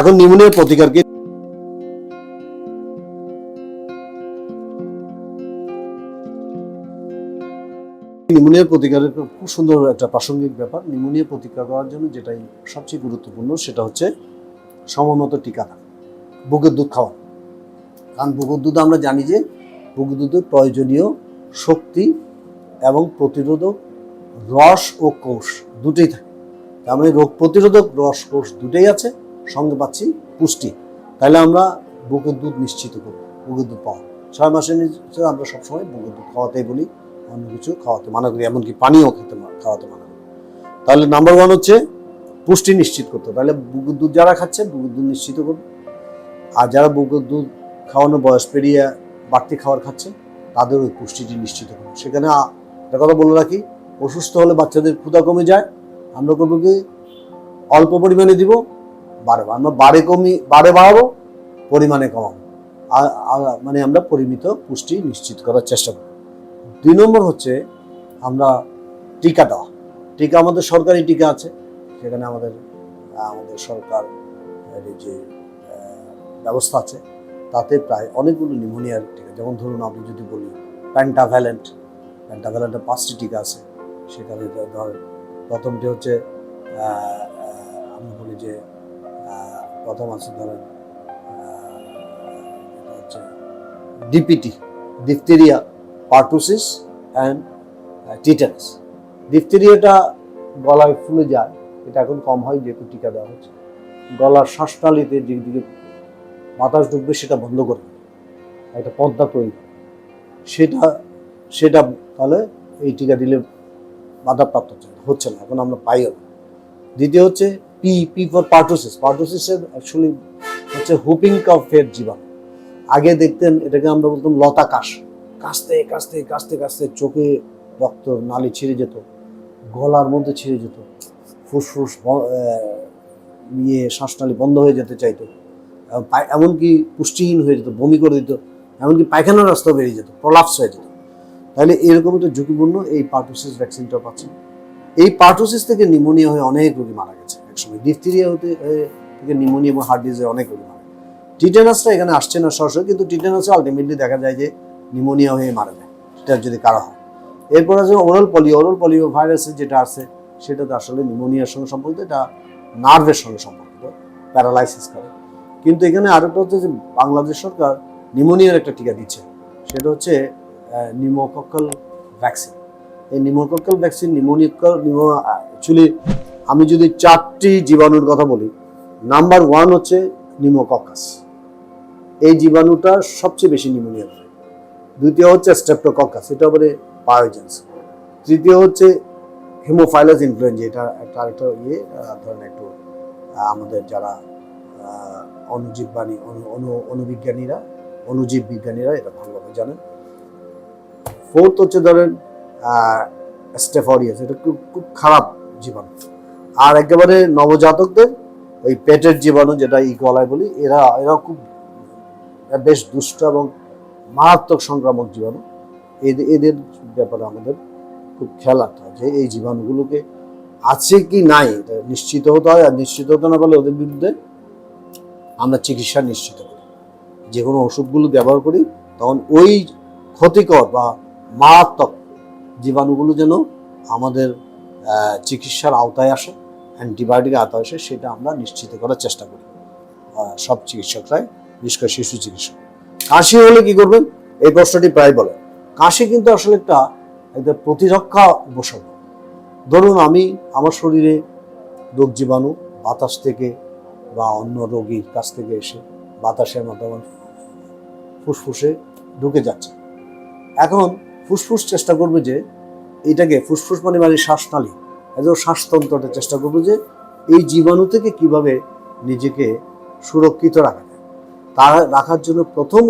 এখন নিউমোনিয়ার প্রতিকার কি নিউমোনিয়ার প্রতিকারের খুব সুন্দর একটা প্রাসঙ্গিক ব্যাপার। নিউমোনিয়া প্রতিকার করার জন্য যেটাই সবচেয়ে গুরুত্বপূর্ণ সেটা হচ্ছে সময়মতো টিকাটা বুকের দুধ খাওয়া। কারণ বুকের দুধ আমরা জানি যে বুকের দুধের প্রয়োজনীয় শক্তি এবং প্রতিরোধক রস ও কোষ দুটোই থাকে। তার মানে রোগ প্রতিরোধক রস কোষ দুটোই আছে। সঙ্গে পাচ্ছি পুষ্টি। তাহলে আমরা বুকের দুধ নিশ্চিত করব, বুকের দুধ পাওয়া। ছয় মাসের নিচে আমরা সবসময় বুকের দুধ খাওয়াতেই বলি, অন্য কিছু খাওয়াতে মানা করি, এমনকি পানিও খেতে খাওয়াতে মানা করি। তাহলে নাম্বার ওয়ান হচ্ছে পুষ্টি নিশ্চিত করতে তাহলে বুকের দুধ যারা খাচ্ছে, বুকের দুধ নিশ্চিত করবে। আর যারা বুকের দুধ খাওয়ানো বয়স পেরিয়ে বাড়তি খাবার খাচ্ছে, তাদের ওই পুষ্টিটি নিশ্চিত করবে। সেখানে একটা কথা বলে রাখি, অসুস্থ হলে বাচ্চাদের ক্ষুধা কমে যায়। আমরা করব কি, অল্প পরিমাণে দিব বারে আমরা বারে কমি বারে বাড়াবো, পরিমাণে কমাবো। মানে আমরা পরিমিত পুষ্টি নিশ্চিত করার চেষ্টা করব। দুই নম্বর হচ্ছে আমরা টিকা দেওয়া। টিকা আমাদের সরকারি টিকা আছে। সেখানে আমাদের আমাদের সরকার যে ব্যবস্থা আছে। তাতে প্রায় অনেকগুলো নিউমোনিয়ার টিকা। যেমন ধরুন আপনি যদি বলি প্যান্টাভ্যালেন্ট প্যান্টাভ্যালেন্টের পাঁচটি টিকা আছে। সেখানে ধর প্রথমটি হচ্ছে আমি বলি যে প্রথম আছে ধরেন DPT diphtheria pertussis and tetanus ডিপথেরিয়াটা গলায় ফুলে যায় এটা এখন কম হয় যেহেতু টিকা দেওয়া হচ্ছে। গলার শ্বাসনালীতে যেদিকে বাতাস ঢুকবে সেটা বন্ধ করে। একটা পদ্মা তৈরি। সেটা সেটা তাহলে এই টিকা দিলে বাধাপ্রাপ্ত হচ্ছে না, এখন আমরা পাইও দ্বিতীয় হচ্ছে পি পি ফর পার্টোসিস পার্টোসিসের অ্যাকচুয়ালি হচ্ছে হুপিং কাফের জীবাণু আগে দেখতেন এটাকে আমরা বলতাম লতা কাশ। কাশতে কাশতে কাশতে কাশতে চোখে রক্ত, নালি ছিঁড়ে যেত, গলার মধ্যে ছিঁড়ে যেত, ফুসফুস নিয়ে শ্বাসনালী বন্ধ হয়ে যেতে চাইতো। এমনকি পুষ্টিহীন হয়ে যেত, বমি করে দিত, এমনকি পায়খানার রাস্তা বেরিয়ে যেত প্রলাপস হয়ে যেত। তাহলে এরকম একটা ঝুঁকিপূর্ণ এই পার্টোসিস ভ্যাকসিনটা পাচ্ছেন। এই পার্টোসিস থেকে নিউমোনিয়া হয়ে অনেক রোগী মারা গেছে। একসময় ডিফথেরিয়া হতে থেকে নিউমোনিয়া এবং হার্ট ডিজিজে অনেক রোগী মারা টিটেনাসটা এখানে আসছে না সরাসরি, কিন্তু টিটেনাসে আলটিমেটলি দেখা যায় যে নিউমোনিয়া হয়ে মারা যায়, সেটা যদি কারও হয়। এরপর আছে ওরাল পলিও ওরাল পলিও ভাইরাসের যেটা আছে, সেটা তো আসলে নিউমোনিয়ার সঙ্গে সম্পর্কিত, এটা নার্ভের সঙ্গে সম্পর্কিত প্যারালাইসিস করে। কিন্তু এখানে আরেকটা হচ্ছে যে বাংলাদেশ সরকার নিউমোনিয়ার একটা টিকা দিচ্ছে, সেটা হচ্ছে নিউমোকক্কাল ভ্যাকসিন এই নিউমোকক্কাল ভ্যাকসিন নিউমোনিকল নিউমো অ্যাকচুয়ালি আমি যদি চারটি জীবাণুর কথা বলি নাম্বার ওয়ান হচ্ছে নিউমোকক্কাস এই জীবাণুটা সবচেয়ে বেশি নিউমোনিয়া করে দ্বিতীয় হচ্ছে স্ট্রেপ্টোকক্কাস এটা মানে বায়োজেন্স তৃতীয় হচ্ছে হিমোফাইলাস ইনফ্লুয়েঞ্জা এটা একটা আরেকটা ইয়ে ধরেন একটু আমাদের যারা আহ, অণুজীববাণী অনু অনু- অনুবিজ্ঞানীরা অনুজীব বিজ্ঞানীরা এটা ভালোভাবে জানেন। ফোর্থ হচ্ছে ধরেন স্টেফরিয়াস এটা খুব খুব খারাপ জীবাণু। আর একেবারে নবজাতকদের ওই পেটের জীবাণু যেটা গলায় বলি, এরা এরা খুব বেশ দুষ্ট এবং মারাত্মক সংক্রামক জীবাণু। এদের এদের ব্যাপারে আমাদের খুব খেয়াল রাখতে হয় যে এই জীবাণুগুলোকে আছে কি নাই, এটা নিশ্চিত হতে হয় আর নিশ্চিত হতে না পারলে ওদের বিরুদ্ধে আমরা চিকিৎসা নিশ্চিত করি। যে কোনো ওষুধগুলো ব্যবহার করি, তখন ওই ক্ষতিকর বা মারাত্মক জীবাণুগুলো যেন আমাদের চিকিৎসার আওতায় আসে। অ্যান্টিবায়োটিকের আওতায় আসে সেটা আমরা নিশ্চিত করার চেষ্টা করি। সব চিকিৎসকরাই, বিশেষ শিশু চিকিৎসক। কাশি হলে কি করবেন? এই প্রশ্নটি প্রায় বলে। কাশি কিন্তু আসলে একটা একটা প্রতিরক্ষা উপসর্গ। ধরুন আমি আমার শরীরে রোগ জীবাণু বাতাস থেকে বা অন্য রোগীর কাছ থেকে এসে বাতাসের মাধ্যমে ফুসফুসে ঢুকে যাচ্ছে। এখন ফুসফুস চেষ্টা করবে যে এটাকে ফুসফুস মানে মানে শ্বাসনালী। একদম শ্বাসতন্ত্রটা চেষ্টা করবে যে এই জীবাণু থেকে কীভাবে নিজেকে সুরক্ষিত রাখা যায়। তা রাখার জন্য প্রথম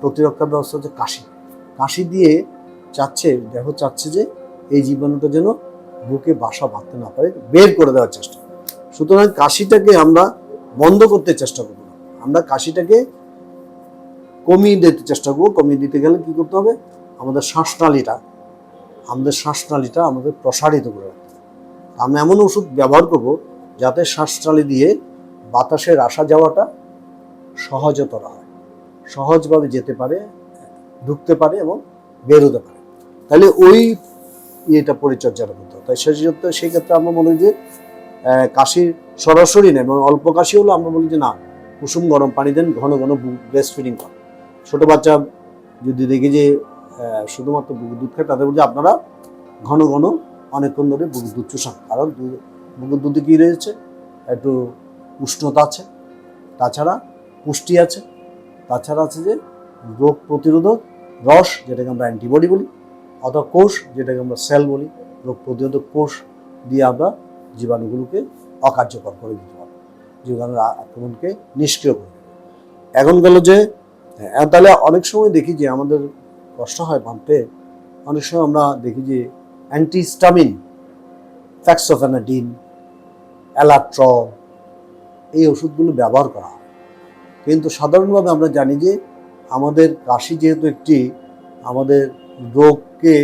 প্রতিরক্ষা ব্যবস্থা হচ্ছে কাশি। কাশি দিয়ে চাচ্ছে দেহ চাচ্ছে যে এই জীবাণুটা যেন বুকে বাসা বাঁধতে না পারে, বের করে দেওয়ার চেষ্টা। সুতরাং কাশিটাকে আমরা বন্ধ করতে চেষ্টা করব আমরা কাশিটাকে কমিয়ে দিতে চেষ্টা করব। কমিয়ে দিতে গেলে কি করতে হবে? আমাদের শ্বাসনালীটা আমাদের শ্বাসনালীটা আমাদের প্রসারিত করে রাখতে। আমরা এমন ওষুধ ব্যবহার করব যাতে শ্বাসনালী দিয়ে বাতাসের আসা যাওয়াটা সহজতর হয়। সহজভাবে যেতে পারে, ঢুকতে পারে এবং বেরোতে পারে। তাহলে ওই ইয়েটা পরিচর্যাটা করতে হয় তাই সেক্ষেত্রে আমরা মনে যে কাশি সরাসরি নেই এবং অল্প কাশি হলো আমরা বলি যে, না, কুসুম গরম পানি দেন, ঘন ঘন বুক ব্রেস্ট ফিডিং করেন ছোটো বাচ্চা যদি দেখি যে শুধুমাত্র দুধ খায়, তাদের বলছে আপনারা ঘন ঘন অনেকক্ষণ ধরে বুকুর দুধ চুষান কারণ বুকুর দুধে কী রয়েছে, একটু উষ্ণতা আছে, তাছাড়া পুষ্টি আছে, তাছাড়া আছে যে রোগ প্রতিরোধক রস, যেটাকে আমরা অ্যান্টিবডি বলি, অথবা কোষ, যেটাকে আমরা সেল বলি, রোগ প্রতিরোধক কোষ দিয়ে আমরা জীবাণুগুলোকে অকার্যকর করে দিতে পারব, জীবাণুর আক্রমণকে নিষ্ক্রিয় করে এখন গেল যে তাহলে অনেক সময় দেখি যে আমাদের কষ্ট হয় ভাবতে, অনেক সময় আমরা দেখি যে অ্যান্টিস্টামিন ফ্যাক্সোফেনাডিন অ্যালাট্র এই ওষুধগুলো ব্যবহার করা কিন্তু সাধারণভাবে আমরা জানি যে আমাদের কাশি যেহেতু একটি আমাদের রোগকে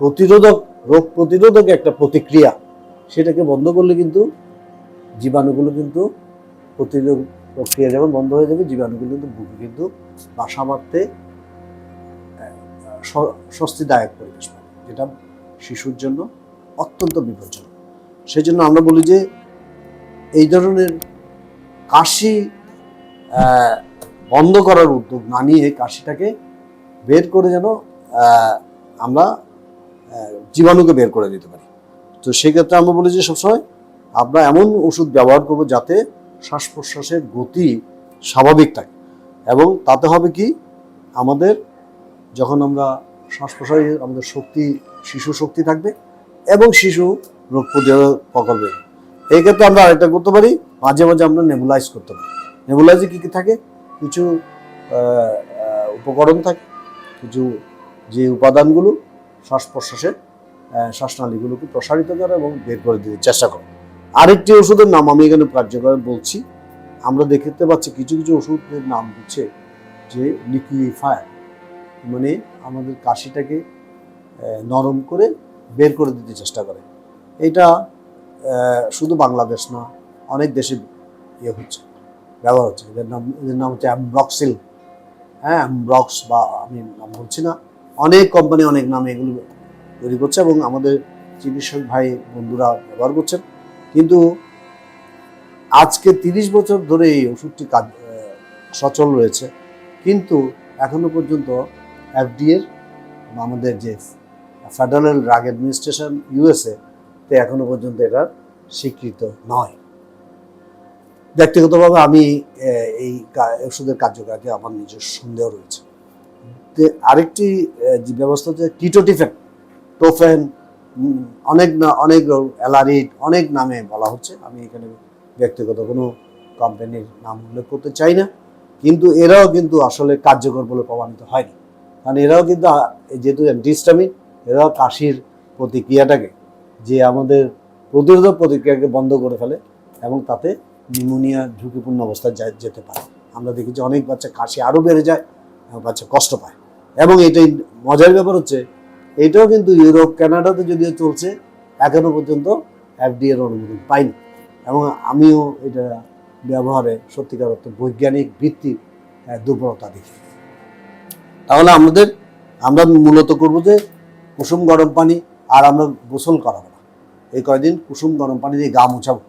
প্রতিরোধক, রোগ প্রতিরোধক একটা প্রতিক্রিয়া, সেটাকে বন্ধ করলে কিন্তু জীবাণুগুলো কিন্তু প্রতিরোধ প্রক্রিয়া যেমন বন্ধ হয়ে যাবে, জীবাণুগুলো কিন্তু বুকে কিন্তু বাসা বাঁধতে স্বস্তিদায়ক পরিবেশ পাবে, যেটা শিশুর জন্য অত্যন্ত বিপজ্জনক। সেই জন্য আমরা বলি যে, এই ধরনের কাশি বন্ধ করার উদ্যোগ না নিয়ে কাশিটাকে বের করে যেন আমরা জীবাণুকে বের করে দিতে পারি। তো সেক্ষেত্রে আমরা বলি যে, সবসময় আমরা এমন ওষুধ ব্যবহার করব যাতে শ্বাস প্রশ্বাসের গতি স্বাভাবিক থাকে। এবং তাতে হবে কি, আমাদের যখন আমরা শ্বাস প্রশ্বাসে আমাদের শক্তি শিশু শক্তি থাকবে এবং শিশু রোগ প্রতিরোধ প্রকল্পে। এই ক্ষেত্রে আমরা আরেকটা করতে পারি, মাঝে মাঝে আমরা নেবুলাইজ করতে পারি। নেবুলাইজে কী কী থাকে? কিছু উপকরণ থাকে, কিছু যে উপাদানগুলো শ্বাস প্রশ্বাসের শ্বাসনালীগুলোকে প্রসারিত করে এবং বের করে দিতে চেষ্টা করে। আরেকটি ওষুধের নাম আমি এখানে কার্যকর বলছি। আমরা দেখতে পাচ্ছি কিছু কিছু ওষুধের নাম হচ্ছে যে লিকুইফায়ার মানে আমাদের কাশিটাকে নরম করে বের করে দিতে চেষ্টা করে। এটা শুধু বাংলাদেশ না, অনেক দেশে ইয়ে হচ্ছে, ব্যবহার হচ্ছে। এদের নাম এদের নাম হচ্ছে অ্যামব্রক্সিল হ্যাঁ অ্যামব্রক্স বা, আমি নাম বলছি না, অনেক কোম্পানি অনেক নামে এগুলো তৈরি করছে এবং আমাদের চিকিৎসক ভাই, বন্ধুরা ব্যবহার করছেন। কিন্তু আজকে তিরিশ বছর ধরে এই ওষুধটি কাজ সচল রয়েছে। কিন্তু এখনও পর্যন্ত এফডিএর আমাদের যে ফেডারেল ড্রাগ অ্যাডমিনিস্ট্রেশন ইউএসএ তে এখনও পর্যন্ত এটা স্বীকৃত নয়। ব্যক্তিগতভাবে আমি এই ওষুধের কার্যকারিতা আমার নিজের সন্দেহ রয়েছে। আরেকটি যে ব্যবস্থা হচ্ছে কিটোটিফেন টোফেন অনেক না, অনেক অ্যালারিড, অনেক নামে বলা হচ্ছে। আমি এখানে ব্যক্তিগত কোনো কোম্পানির নাম উল্লেখ করতে চাই না। কিন্তু এরাও কিন্তু আসলে কার্যকর বলে প্রমাণিত হয়নি। কারণ এরাও কিন্তু যেহেতু অ্যান্টিস্টামিন এরাও কাশির প্রতিক্রিয়াটাকে, যে আমাদের প্রতিরোধক প্রতিক্রিয়াকে বন্ধ করে ফেলে এবং তাতে নিউমোনিয়া ঝুঁকিপূর্ণ অবস্থায় যেতে পারে। আমরা দেখি যে অনেক বাচ্চা কাশি আরও বেড়ে যায়, এবং বাচ্চা কষ্ট পায়। এবং এটাই মজার ব্যাপার হচ্ছে, এটাও কিন্তু ইউরোপ, কানাডাতে যদিও চলছে এখনও পর্যন্ত এফডি এর অনুমোদন পাইনি এবং আমিও এটা ব্যবহারে সত্যিকার অর্থে বৈজ্ঞানিক ভিত্তির দুর্বলতা দেখি। তাহলে আমাদের, আমরা মূলত করব যে কুসুম গরম পানি আর আমরা গোসল করাবো না। এই কয়দিন কুসুম গরম পানি দিয়ে গা মুছাবো।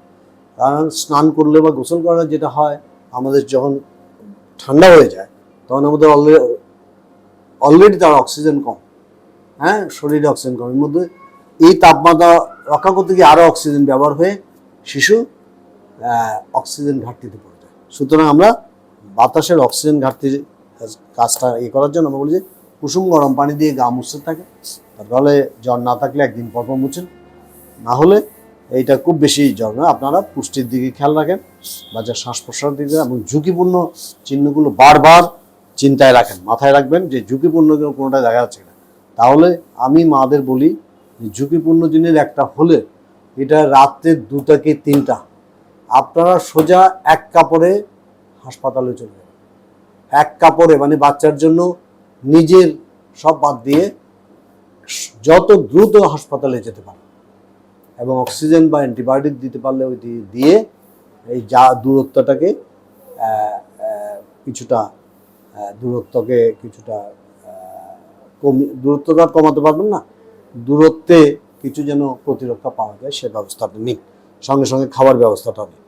কারণ স্নান করলে বা গোসল করা যেটা হয়, আমাদের যখন ঠান্ডা হয়ে যায়, তখন আমাদের অলরেডি অলরেডি তার অক্সিজেন কম। হ্যাঁ শরীরে অক্সিজেন কম। এর মধ্যে এই তাপমাত্রা রক্ষা করতে গিয়ে আরও অক্সিজেন ব্যবহার হয়ে শিশু অক্সিজেন ঘাটতিতে পড়ে যায়। সুতরাং আমরা বাতাসের অক্সিজেন ঘাটতির কাজটা ইয়ে করার জন্য আমরা বলি যে কুসুম গরম পানি দিয়ে গা মুছতে থাকে। তার ফলে জ্বর না থাকলে একদিন পর পর মুছেন। না হলে এইটা খুব বেশি জ্বর নয়। আপনারা পুষ্টির দিকে খেয়াল রাখেন বা যা শ্বাস প্রশ্বাসের দিকে এবং ঝুঁকিপূর্ণ চিহ্নগুলো বারবার চিন্তায় রাখেন, মাথায় রাখবেন যে ঝুঁকিপূর্ণ কোনোটা দেখা যাচ্ছে না। তাহলে আমি মাদের বলি যে ঝুঁকিপূর্ণ জিনিস একটা হলে এটা রাত্রে দুটা কি তিনটা। আপনারা সোজা এক কাপড়ে হাসপাতালে চলে যাবেন। এক কাপড়ে মানে বাচ্চার জন্য নিজের সব বাদ দিয়ে যত দ্রুত হাসপাতালে যেতে পারে এবং অক্সিজেন বা অ্যান্টিবায়োটিক দিতে পারলে ওই দিয়ে এই যা দূরত্বটাকে কিছুটা দূরত্বকে কিছুটা কমি দূরত্ব তো আর কমাতে পারবেন না। দূরত্বে কিছু যেন প্রতিরক্ষা পাওয়া যায় সে ব্যবস্থাটা নিন। সঙ্গে সঙ্গে খাবার ব্যবস্থাটা নিন।